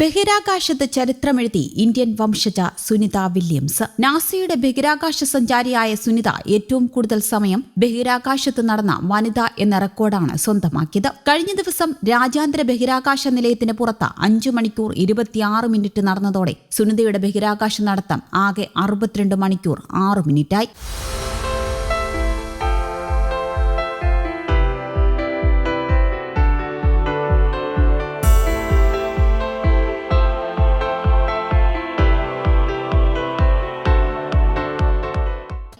ബഹിരാകാശത്ത് ചരിത്രമെഴുതി ഇന്ത്യൻ വംശജ സുനിത വില്യംസ്. നാസയുടെ ബഹിരാകാശ സഞ്ചാരിയായ സുനിത ഏറ്റവും കൂടുതൽ സമയം ബഹിരാകാശത്ത് നടന്ന വനിത എന്ന റെക്കോർഡാണ് സ്വന്തമാക്കിയത്. കഴിഞ്ഞ ദിവസം രാജ്യാന്തര ബഹിരാകാശ നിലയത്തിന് പുറത്ത് അഞ്ചു മണിക്കൂർ ഇരുപത്തിയാറ് മിനിറ്റ് നടന്നതോടെ സുനിതയുടെ ബഹിരാകാശ നടത്തം ആകെ അറുപത്തിരണ്ട് മണിക്കൂർ ആറ് മിനിറ്റായി.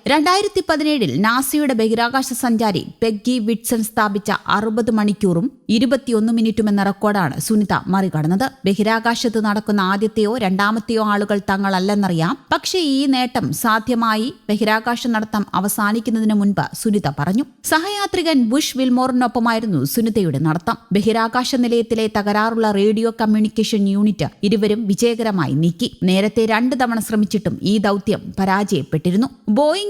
രണ്ടായിരത്തി പതിനേഴിൽ നാസയുടെ ബഹിരാകാശ സഞ്ചാരി പെഗ്ഗി വിറ്റ്സൺ സ്ഥാപിച്ച അറുപത് മണിക്കൂറും ഇരുപത്തിയൊന്ന് മിനിറ്റും എന്ന റെക്കോർഡാണ് സുനിത മറികടന്നത്. ബഹിരാകാശത്ത് നടക്കുന്ന ആദ്യത്തെയോ രണ്ടാമത്തെയോ ആളുകൾ തങ്ങളല്ലെന്നറിയാം. പക്ഷേ ഈ നേട്ടം സാധ്യമായി ബഹിരാകാശ നടത്തം അവസാനിക്കുന്നതിന് മുൻപ് സുനിത പറഞ്ഞു. സഹയാത്രികൻ ബുഷ് വിൽമോറിനൊപ്പമായിരുന്നു സുനിതയുടെ നടത്തം. ബഹിരാകാശ നിലയത്തിലെ തകരാറുള്ള റേഡിയോ കമ്മ്യൂണിക്കേഷൻ യൂണിറ്റ് ഇരുവരും വിജയകരമായി നീക്കി. നേരത്തെ രണ്ട് തവണ ശ്രമിച്ചിട്ടും ഈ ദൗത്യം പരാജയപ്പെട്ടിരുന്നു.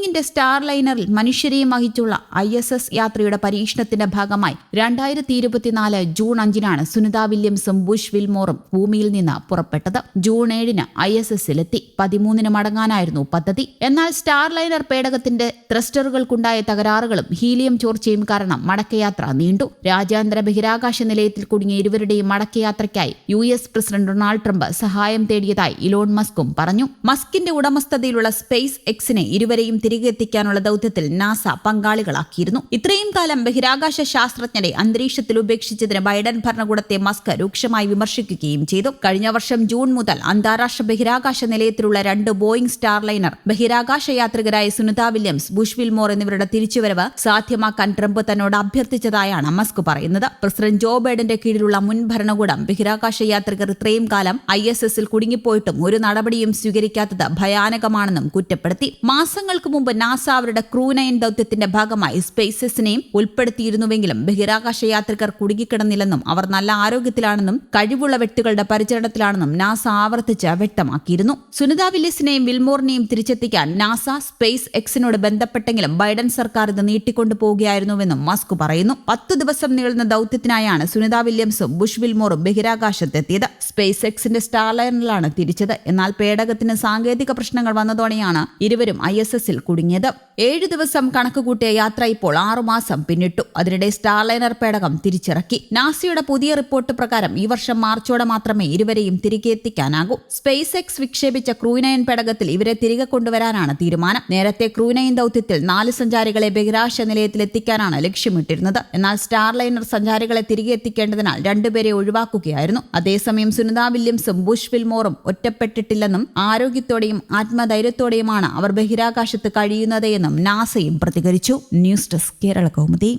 ബോയിങ്ങിന്റെ സ്റ്റാർ ലൈനറിൽ മനുഷ്യരെയും വഹിച്ചുള്ള ഐ എസ് എസ് യാത്രയുടെ പരീക്ഷണത്തിന്റെ ഭാഗമായി രണ്ടായിരത്തി ഇരുപത്തിനാല് ജൂൺ അഞ്ചിനാണ് സുനിത വില്യംസും ബുഷ് വിൽമോറും ഭൂമിയിൽ നിന്ന് പുറപ്പെട്ടത്. ജൂൺ ഏഴിന് ഐ എസ് എസിലെത്തി പതിമൂന്നിന് മടങ്ങാനായിരുന്നു പദ്ധതി. എന്നാൽ സ്റ്റാർ ലൈനർ പേടകത്തിന്റെ ത്രസ്റ്ററുകൾക്കുണ്ടായ തകരാറുകളും ഹീലിയം ചോർച്ചയും കാരണം മടക്കയാത്ര നീണ്ടു. രാജ്യാന്തര ബഹിരാകാശ നിലയത്തിൽ കുടുങ്ങിയ ഇരുവരുടെയും മടക്കയാത്രയ്ക്കായി U S president Donald Trump സഹായം തേടിയതായി ഇലോൺ മസ്കും പറഞ്ഞു. മസ്കിന്റെ ഉടമസ്ഥതയിലുള്ള സ്പേസ് എക്സിനെ ഇരുവരെയും തിരികെ എത്തിക്കാനുള്ള ദൗത്യത്തിൽ നാസ പങ്കാളികളാക്കിയിരുന്നു. ഇത്രയും കാലം ബഹിരാകാശ ശാസ്ത്രജ്ഞരെ അന്തരീക്ഷത്തിൽ ഉപേക്ഷിച്ചതിന് ബൈഡൻ ഭരണകൂടത്തെ മസ്ക് രൂക്ഷമായി വിമർശിക്കുകയും ചെയ്തു. കഴിഞ്ഞ വർഷം ജൂൺ മുതൽ അന്താരാഷ്ട്ര ബഹിരാകാശ നിലയത്തിലുള്ള രണ്ട് ബോയിംഗ് സ്റ്റാർലൈനർ ബഹിരാകാശ യാത്രികരായ സുനിത വില്യംസ് ബുഷ്വിൽ മോർ എന്നിവരുടെ തിരിച്ചുവരവ് സാധ്യമാക്കാൻ ട്രംപ് തന്നോട് അഭ്യർത്ഥിച്ചതായാണ് മസ്ക് പറയുന്നത്. പ്രസിഡന്റ് ജോ ബൈഡന്റെ കീഴിലുള്ള മുൻ ഭരണകൂടം ബഹിരാകാശ യാത്രികർ ഇത്രയും കാലം ഐ എസ് എസിൽ കുടുങ്ങിപ്പോയിട്ടും ഒരു നടപടിയും സ്വീകരിക്കാത്തത് ഭയാനകമാണെന്നും കുറ്റപ്പെടുത്തി. മാസങ്ങൾക്ക് മുമ്പ് നാസ അവരുടെ ക്രൂ നയൻ ദൗത്യത്തിന്റെ ഭാഗമായി സ്പേസസിനെയും ഉൾപ്പെടുത്തിയിരുന്നുവെങ്കിലും ബഹിരാകാശ യാത്രികർ കുടുങ്ങിക്കിടന്നില്ലെന്നും അവർ നല്ല ആരോഗ്യത്തിലാണെന്നും കഴിവുള്ള വ്യക്തികളുടെ പരിചരണത്തിലാണെന്നും നാസ ആവർത്തിച്ച് വ്യക്തമാക്കിയിരുന്നു. സുനിത വില്യസിനെയും വിൽമോറിനെയും തിരിച്ചെത്തിക്കാൻ നാസ സ്പേസ് എക്സിനോട് ബന്ധപ്പെട്ടെങ്കിലും ബൈഡൻ സർക്കാർ ഇത് നീട്ടിക്കൊണ്ടു പോവുകയായിരുന്നുവെന്നും മസ്ക് പറയുന്നു. പത്തു ദിവസം നീളുന്ന ദൗത്യത്തിനായാണ് സുനിത വില്യംസും ബുഷ് വിൽമോറും ബഹിരാകാശത്തെത്തിയത്. സ്പേസ് എക്സിന്റെ സ്റ്റാർലൈനറിലാണ് തിരിച്ചത്. എന്നാൽ പേടകത്തിന് സാങ്കേതിക പ്രശ്നങ്ങൾ വന്നതോടെയാണ് ഇരുവരും ഐ എസ് എസിൽ കുടുങ്ങിയത്. ഏഴ് ദിവസം കണക്കുകൂട്ടിയ യാത്ര ഇപ്പോൾ ആറുമാസം പിന്നിട്ടു. അതിനിടെ സ്റ്റാർലൈനർ പേടകം തിരിച്ചിറക്കി. നാസയുടെ പുതിയ റിപ്പോർട്ട് പ്രകാരം ഈ വർഷം മാർച്ചോടെ മാത്രമേ ഇരുവരെയും തിരികെ എത്തിക്കാനാകൂ. സ്പേസ് എക്സ് വിക്ഷേപിച്ച ക്രൂനയൻ പേടകത്തിൽ ഇവരെ തിരികെ കൊണ്ടുവരാനാണ് തീരുമാനം. നേരത്തെ ക്രൂനയൻ ദൌത്യത്തിൽ നാല് സഞ്ചാരികളെ ബഹിരാശ നിലയത്തിൽ എത്തിക്കാനാണ് ലക്ഷ്യമിട്ടിരുന്നത്. എന്നാൽ സ്റ്റാർലൈനർ സഞ്ചാരികളെ തിരികെ എത്തിക്കേണ്ടതിനാൽ രണ്ടുപേരെ ഒഴിവാക്കുകയായിരുന്നു. അതേസമയം സുനിത വില്യംസും ബുഷ് വിൽമോറും ഒറ്റപ്പെട്ടിട്ടില്ലെന്നും ആരോഗ്യത്തോടെയും ആത്മധൈര്യത്തോടെയുമാണ് അവർ ബഹിരാകാശത്ത് കഴിയുന്നത് എന്നും നാസയും പ്രതികരിച്ചു. News desk Kerala Kaumudi.